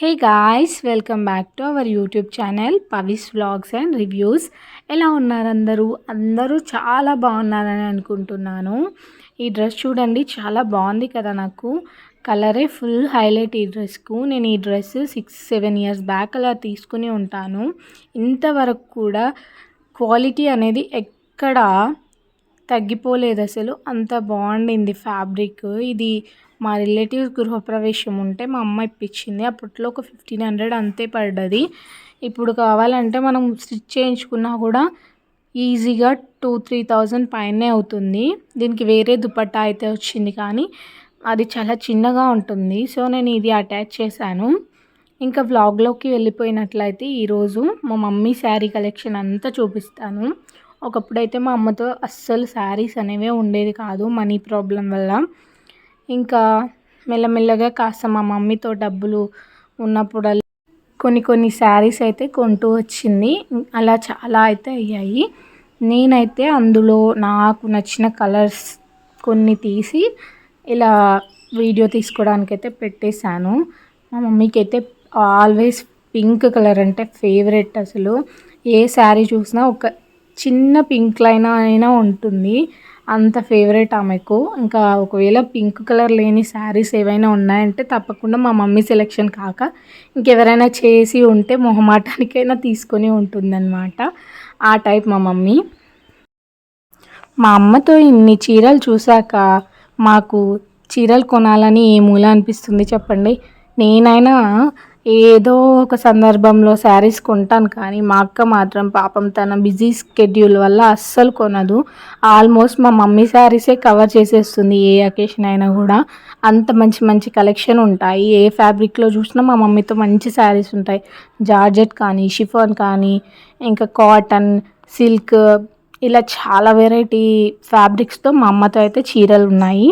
Hey guys welcome back to our YouTube channel Pavis vlogs and reviews ఎలా ఉన్నారు అందరూ? అందరూ చాలా బాగున్నారని అనుకుంటున్నాను. ఈ డ్రెస్ చూడండి చాలా బాగుంది కదా నాకు. కలరే ఫుల్ హైలైట్ ఈ డ్రెస్కు. నేను ఈ dress six seven years back అలా తీసుకుని ఉంటాను. ఇంతవరకు కూడా క్వాలిటీ అనేది ఎక్కడ తగ్గిపోలేదు అసలు. అంత బాగుండింది ఫ్యాబ్రిక్. ఇది మా రిలేటివ్స్ గృహప్రవేశం ఉంటే మా అమ్మ ఇప్పించింది. అప్పట్లో ఒక ఫిఫ్టీన్ హండ్రెడ్ అంతే పడ్డది. ఇప్పుడు కావాలంటే మనం స్టిచ్ చేయించుకున్నా కూడా ఈజీగా టూ త్రీ థౌజండ్ పైనే అవుతుంది. దీనికి వేరే దుపట్టా అయితే వచ్చింది కానీ అది చాలా చిన్నగా ఉంటుంది. సో నేను ఇది అటాచ్ చేశాను. ఇంకా వ్లాగ్లోకి వెళ్ళిపోయినట్లయితే ఈరోజు మా మమ్మీ శారీ కలెక్షన్ అంతా చూపిస్తాను. ఒకప్పుడైతే మా అమ్మతో అస్సలు శారీస్ అనేవే ఉండేది కాదు మనీ ప్రాబ్లం వల్ల. ఇంకా మెల్లమెల్లగా కాస్త మా మమ్మీతో డబ్బులు ఉన్నప్పుడల్లా కొన్ని కొన్ని శారీస్ అయితే కొంటూ వచ్చింది. అలా చాలా అయితే అయ్యాయి. నేనైతే అందులో నాకు నచ్చిన కలర్స్ కొన్ని తీసి ఇలా వీడియో తీసుకోవడానికి అయితే పెట్టేశాను. మా మమ్మీకి అయితే ఆల్వేస్ పింక్ కలర్ అంటే ఫేవరెట్ అసలు. ఏ శారీ చూసినా ఒక చిన్న పింక్ లైన్ అయినా ఉంటుంది. అంత ఫేవరెట్ ఆమెకు. ఇంకా ఒకవేళ పింక్ కలర్ లేని శారీస్ ఏవైనా ఉన్నాయంటే తప్పకుండా మా మమ్మీ సెలెక్షన్ కాక ఇంకెవరైనా చేసి ఉంటే మొహమాటానికైనా తీసుకొని ఉంటుందన్నమాట. ఆ టైప్ మా మమ్మీ. మా అమ్మతో ఇన్ని చీరలు చూశాక మాకు చీరలు కొనాలని ఏ మూల అనిపిస్తుంది చెప్పండి? నేనైనా ఏదో ఒక సందర్భంలో శారీస్ కొంటాను కానీ మా అక్క మాత్రం పాపం తన బిజీ స్కెడ్యూల్ వల్ల అస్సలు కొనదు. ఆల్మోస్ట్ మా మమ్మీ శారీసే కవర్ చేసేస్తుంది ఏ అకేషన్ అయినా కూడా. అంత మంచి మంచి కలెక్షన్ ఉంటాయి. ఏ ఫ్యాబ్రిక్లో చూసినా మా మమ్మీతో మంచి శారీస్ ఉంటాయి. జార్జెట్ కానీ షిఫాన్ కానీ ఇంకా కాటన్ సిల్క్ ఇలా చాలా వెరైటీ ఫ్యాబ్రిక్స్తో మా అమ్మతో అయితే చీరలు ఉన్నాయి.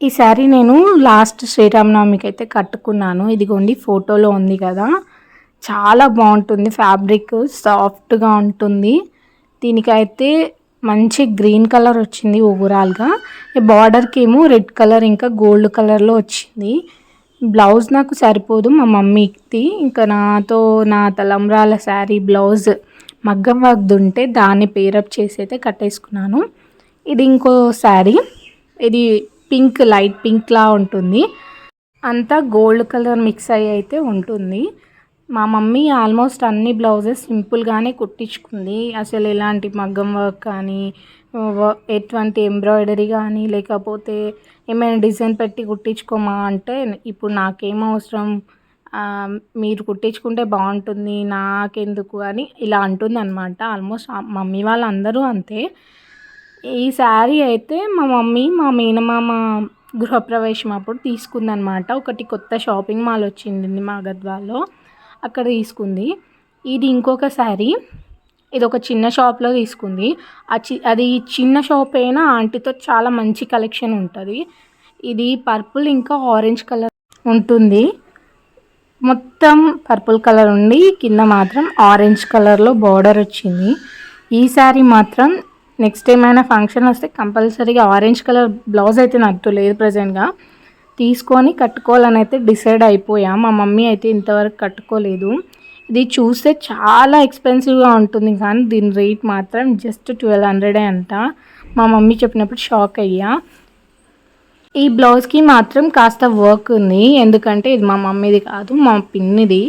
ఈ శారీ నేను లాస్ట్ శ్రీరామనవమికి అయితే కట్టుకున్నాను. ఇదిగోండి ఫోటోలో ఉంది కదా. చాలా బాగుంటుంది ఫ్యాబ్రిక్ సాఫ్ట్గా ఉంటుంది. దీనికైతే మంచి గ్రీన్ కలర్ వచ్చింది ఓవరాల్గా. ఈ బార్డర్కి ఏమో రెడ్ కలర్ ఇంకా గోల్డ్ కలర్లో వచ్చింది. బ్లౌజ్ నాకు సరిపోదు మా మమ్మీకి. ఇంకా నాతో నా తలంబ్రాల శారీ బ్లౌజ్ మగ్గం ఉంటే దాన్ని పేరప్ చేసి అయితే కట్టేసుకున్నాను. ఇది ఇంకో శారీ ఇది పింక్ లైట్ పింక్లా ఉంటుంది. అంతా గోల్డ్ కలర్ మిక్స్ అయ్యి అయితే ఉంటుంది. మా మమ్మీ ఆల్మోస్ట్ అన్ని బ్లౌజెస్ సింపుల్గానే కుట్టించుకుంది. అసలు ఎలాంటి మగ్గం వర్క్ కానీ ఎటువంటి ఎంబ్రాయిడరీ కానీ లేకపోతే ఏమైనా డిజైన్ పెట్టి కుట్టించుకోమా అంటే ఇప్పుడు నాకేం అవసరం? మీరు కుట్టించుకుంటే బాగుంటుంది నాకెందుకు అని ఇలా అంటుంది అనమాట ఆల్మోస్ట్ మమ్మీ వాళ్ళందరూ అంతే. ఈ శారీ అయితే మా మమ్మీ మా మేనమామ గృహప్రవేశం అప్పుడు తీసుకుందనమాట ఒకటి కొత్త షాపింగ్ మాల్ వచ్చింది మా గద్వాల్లో. అక్కడ తీసుకుంది. ఇది ఇంకొక శారీ. ఇది ఒక చిన్న షాప్లో తీసుకుంది. అది చిన్న షాప్ అయినా ఆంటీతో చాలా మంచి కలెక్షన్ ఉంటుంది. ఇది పర్పుల్ ఇంకా ఆరెంజ్ కలర్ ఉంటుంది. మొత్తం పర్పుల్ కలర్ ఉండి కింద మాత్రం ఆరెంజ్ కలర్లో బార్డర్ వచ్చింది. ఈ శారీ మాత్రం నెక్స్ట్ ఏమైనా ఫంక్షన్ వస్తే కంపల్సరీగా ఆరెంజ్ కలర్ బ్లౌజ్ అయితే నాకు లేదు ప్రజెంట్గా తీసుకొని కట్టుకోవాలని అయితే డిసైడ్ అయిపోయా. మా మమ్మీ అయితే ఇంతవరకు కట్టుకోలేదు. ఇది చూస్తే చాలా ఎక్స్పెన్సివ్గా ఉంటుంది కానీ దీని రేట్ మాత్రం జస్ట్ ట్వెల్వ్ హండ్రెడే అంట. మా మమ్మీ చెప్పినప్పుడు షాక్ అయ్యా. ఈ బ్లౌజ్కి మాత్రం కాస్త వర్క్ ఉంది. ఎందుకంటే ఇది మా మమ్మీది కాదు మా పిన్నిది.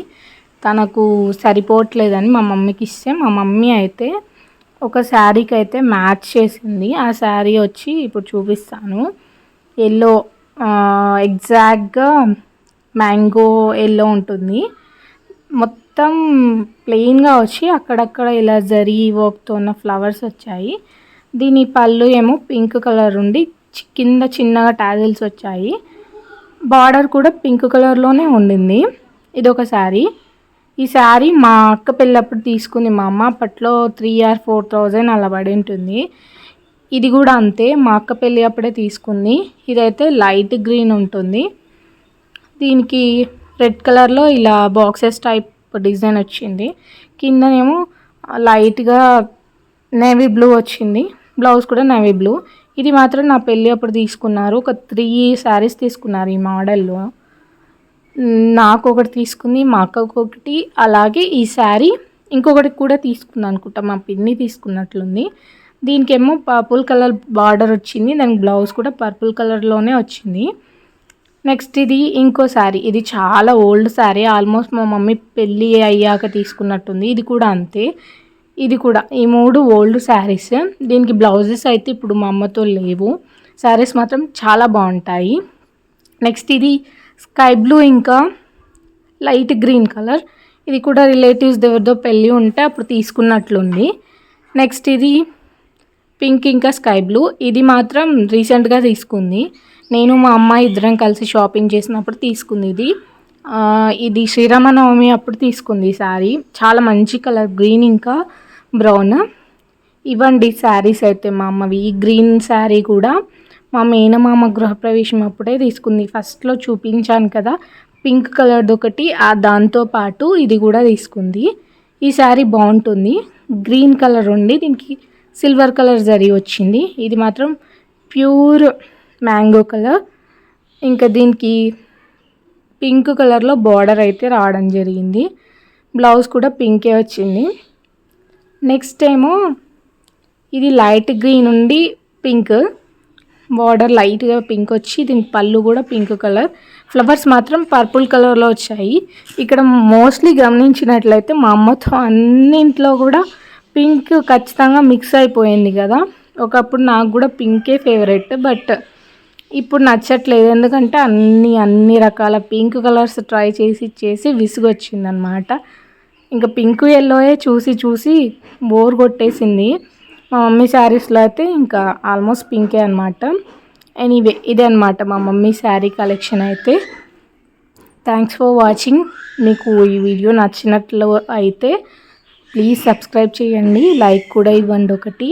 తనకు సరిపోవట్లేదని మా మమ్మీకి ఇస్తే మా మమ్మీ అయితే ఒక శారీకి అయితే మ్యాచ్ చేసింది. ఆ శారీ వచ్చి ఇప్పుడు చూపిస్తాను. ఎల్లో ఎగ్జాక్ట్గా మ్యాంగో ఎల్లో ఉంటుంది. మొత్తం ప్లెయిన్గా వచ్చి అక్కడక్కడ ఇలా జరీ వర్క్తో ఉన్న ఫ్లవర్స్ వచ్చాయి. దీని పళ్ళు ఏమో పింక్ కలర్ ఉండి కింద చిన్నగా టాజిల్స్ వచ్చాయి. బార్డర్ కూడా పింక్ కలర్లోనే ఉండింది. ఇది ఒక శారీ. ఈ శారీ మా అక్క పెళ్ళప్పుడు తీసుకుంది మా అమ్మ. అప్పట్లో త్రీ ఆర్ ఫోర్ థౌజండ్ అలా పడి ఉంటుంది. ఇది కూడా అంతే. మా అక్క పెళ్ళి అప్పుడే తీసుకుంది. ఇదైతే లైట్ గ్రీన్ ఉంటుంది. దీనికి రెడ్ కలర్లో ఇలా బాక్సెస్ టైప్ డిజైన్ వచ్చింది. కిందనేమో లైట్గా నేవీ బ్లూ వచ్చింది. బ్లౌజ్ కూడా నేవీ బ్లూ ఇది మాత్రం నా పెళ్ళి అప్పుడు తీసుకున్నారు. ఒక త్రీ శారీస్ తీసుకున్నారు ఈ మోడల్లో నాకు ఒకటి తీసుకుంది మా అక్కకు ఒకటి అలాగే ఈ శారీ ఇంకొకటి కూడా తీసుకుంది అనుకుంటా మా పిన్ని తీసుకున్నట్లుంది. దీనికేమో పర్పుల్ కలర్ బార్డర్ వచ్చింది దానికి బ్లౌజ్ కూడా పర్పుల్ కలర్లోనే వచ్చింది. నెక్స్ట్ ఇది ఇంకో శారీ ఇది చాలా ఓల్డ్ శారీ ఆల్మోస్ట్ మా మమ్మీ పెళ్ళి అయ్యాక తీసుకున్నట్టుంది. ఇది కూడా అంతే ఇది కూడా ఈ మూడు ఓల్డ్ శారీస్. దీనికి బ్లౌజెస్ అయితే ఇప్పుడు మా అమ్మతో లేవు. శారీస్ మాత్రం చాలా బాగుంటాయి. నెక్స్ట్ ఇది స్కై బ్లూ ఇంకా లైట్ గ్రీన్ కలర్. ఇది కూడా రిలేటివ్స్ ఎవరిదో పెళ్ళి ఉంటే అప్పుడు తీసుకున్నట్లుంది. నెక్స్ట్ ఇది పింక్ ఇంకా స్కై బ్లూ. ఇది మాత్రం రీసెంట్గా తీసుకుంది. నేను మా అమ్మ ఇద్దరం కలిసి షాపింగ్ చేసినప్పుడు తీసుకుంది ఇది. ఇది శ్రీరామనవమి అప్పుడు తీసుకుంది ఈ శారీ. చాలా మంచి కలర్ గ్రీన్ ఇంకా బ్రౌన్. ఇవ్వండి శారీస్ అయితే మా అమ్మవి. ఈ గ్రీన్ శారీ కూడా మా మేనమామ గృహప్రవేశం అప్పుడే తీసుకుంది. ఫస్ట్లో చూపించాను కదా పింక్ కలర్ది ఒకటి ఆ దాంతో పాటు ఇది కూడా తీసుకుంది. ఈ శారీ బాగుంటుంది. గ్రీన్ కలర్ ఉండి దీనికి సిల్వర్ కలర్ జరీ వచ్చింది. ఇది మాత్రం ప్యూర్ మ్యాంగో కలర్. ఇంకా దీనికి పింక్ కలర్లో బార్డర్ అయితే రావడం జరిగింది. బ్లౌజ్ కూడా పింకే వచ్చింది. నెక్స్ట్ ఏమో ఇది లైట్ గ్రీన్ ఉండి పింక్. బార్డర్ లైట్గా పింక్ వచ్చి దీని పళ్ళు కూడా పింక్ కలర్ ఫ్లవర్స్ మాత్రం పర్పుల్ కలర్లో వచ్చాయి. ఇక్కడ మోస్ట్లీ గమనించినట్లయితే మా అమ్మతో అన్నింట్లో కూడా పింక్ ఖచ్చితంగా మిక్స్ అయిపోయింది కదా. ఒకప్పుడు నాకు కూడా పింకే ఫేవరెట్ బట్ ఇప్పుడు నచ్చట్లేదు. ఎందుకంటే అన్ని అన్ని రకాల పింక్ కలర్స్ ట్రై చేసి చేసి విసుగొచ్చిందనమాట. ఇంకా పింక్ ఎల్లోయే చూసి చూసి బోర్ కొట్టేసింది. మా మమ్మీ శారీస్లో అయితే ఇంకా ఆల్మోస్ట్ పింకే అనమాట ఎనీవే ఇదే అనమాట మా మమ్మీ శారీ కలెక్షన్ అయితే. Thanks for watching. మీకు ఈ వీడియో నచ్చినట్లు అయితే ప్లీజ్ సబ్స్క్రైబ్ చేయండి. లైక్ కూడా ఇవ్వండి ఒకటి.